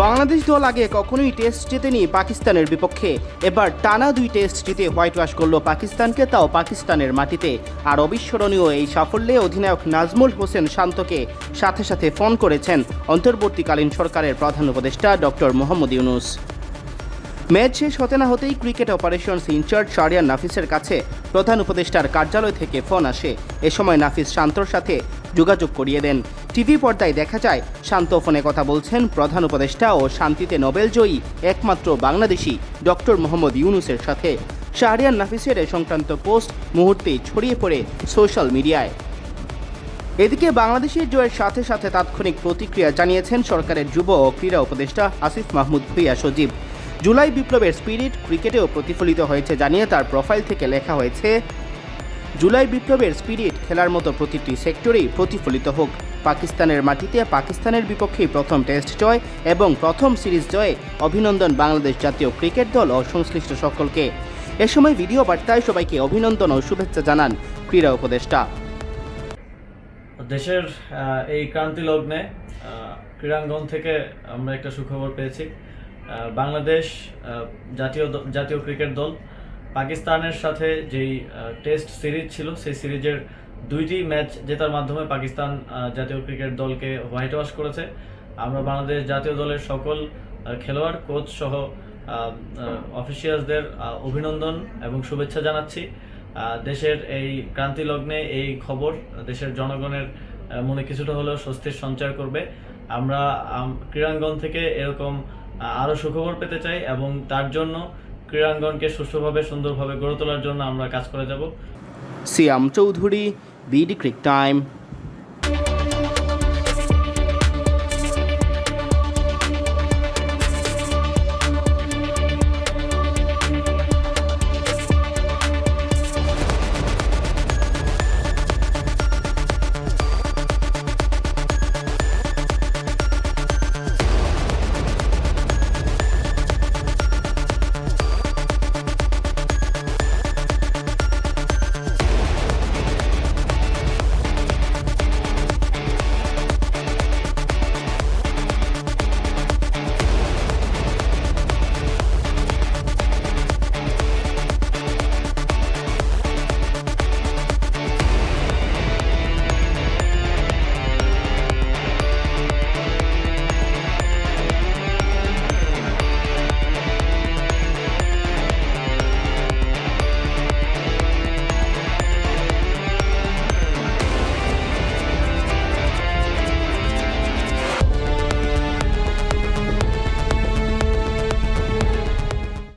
বাংলাদেশ দল আগে কখনোই টেস্ট জেতেনি পাকিস্তানের বিপক্ষে। এবার টানা দুই টেস্ট জিতে হোয়াইট ওয়াশ করল পাকিস্তানকে, তাও পাকিস্তানের মাটিতে। আর অবিস্মরণীয় এই সাফল্যে অধিনায়ক নাজমুল হোসেন শান্তকে সাথে সাথে ফোন করেছেন অন্তর্বর্তীকালীন সরকারের প্রধান উপদেষ্টা ডক্টর মোহাম্মদ ইউনুস। ম্যাচ শেষ হতে না হতেই cricket operations in charge Sharian নাফিসের কাছে প্রধান উপদেষ্টার কার্যালয় থেকে ফোন আসে। এ সময় নাফিস শান্তর সাথে যোগাযোগ করিয়ে দেন। টিভি পর্দায় দেখা যায়। শান্ত ফোনে কথা বলছেন প্রধান উপদেষ্টা ও শান্তিতে নোবেল জয়ী একমাত্র বাংলাদেশি ডক্টর মোহাম্মদ ইউনুসের সাথে। শাহরিয়ান নাফিসের এ সংক্রান্ত পোস্ট মুহূর্তেই ছড়িয়ে পড়ে সোশ্যাল মিডিয়ায়। এদিকে বাংলাদেশের জয়ের সাথে সাথে তাৎক্ষণিক প্রতিক্রিয়া জানিয়েছেন সরকারের যুব ও ক্রীড়া উপদেষ্টা আসিফ মাহমুদ ভুইয়া সজীব। জুলাই বিপ্লবের স্পিরিট ক্রিকেটেও প্রতিফলিত হয়েছে জানিয়ে তার প্রোফাইল থেকে লেখা হয়েছে জুলাই বিপ্লবের স্পিরিট খেলার মতো প্রতিটি সেক্টরেই প্রতিফলিত হোক। পাকিস্তানের মাটিতে পাকিস্তানের বিপক্ষেই প্রথম টেস্ট জয় এবং প্রথম সিরিজ জয়ে অভিনন্দন বাংলাদেশ জাতীয় ক্রিকেট দল ও সংশ্লিষ্ট সকলকে। এ সময় ভিডিও বার্তায় সবাইকে অভিনন্দন ও শুভেচ্ছা জানান ক্রীড়া উপদেষ্টা। দেশের এই ক্রান্তি লগ্নে ক্রীড়াঙ্গন থেকে আমরা একটা সুখবর পেয়েছি। বাংলাদেশ জাতীয় জাতীয় ক্রিকেট দল পাকিস্তানের সাথে যেই টেস্ট সিরিজ ছিল সেই সিরিজের দুইটি ম্যাচ জেতার মাধ্যমে পাকিস্তান জাতীয় ক্রিকেট দলকে হোয়াইট ওয়াশ করেছে। আমরা বাংলাদেশ জাতীয় দলের সকল খেলোয়াড় কোচ সহ অফিসিয়ালসদের অভিনন্দন এবং শুভেচ্ছা জানাচ্ছি। দেশের এই ক্রান্তি লগ্নে এই খবর দেশের জনগণের মনে কিছুটা হলেও স্বস্তির সঞ্চার করবে। আমরা ক্রীড়াঙ্গন থেকে এরকম আহ, আরও সুখবর পেতে চাই এবং তার জন্য ক্রীড়াঙ্গনকে সুষ্ঠুভাবে, সুন্দরভাবে গড়ে তোলার জন্য আমরা কাজ করে যাব। Siam Chowdhury, BD cric time.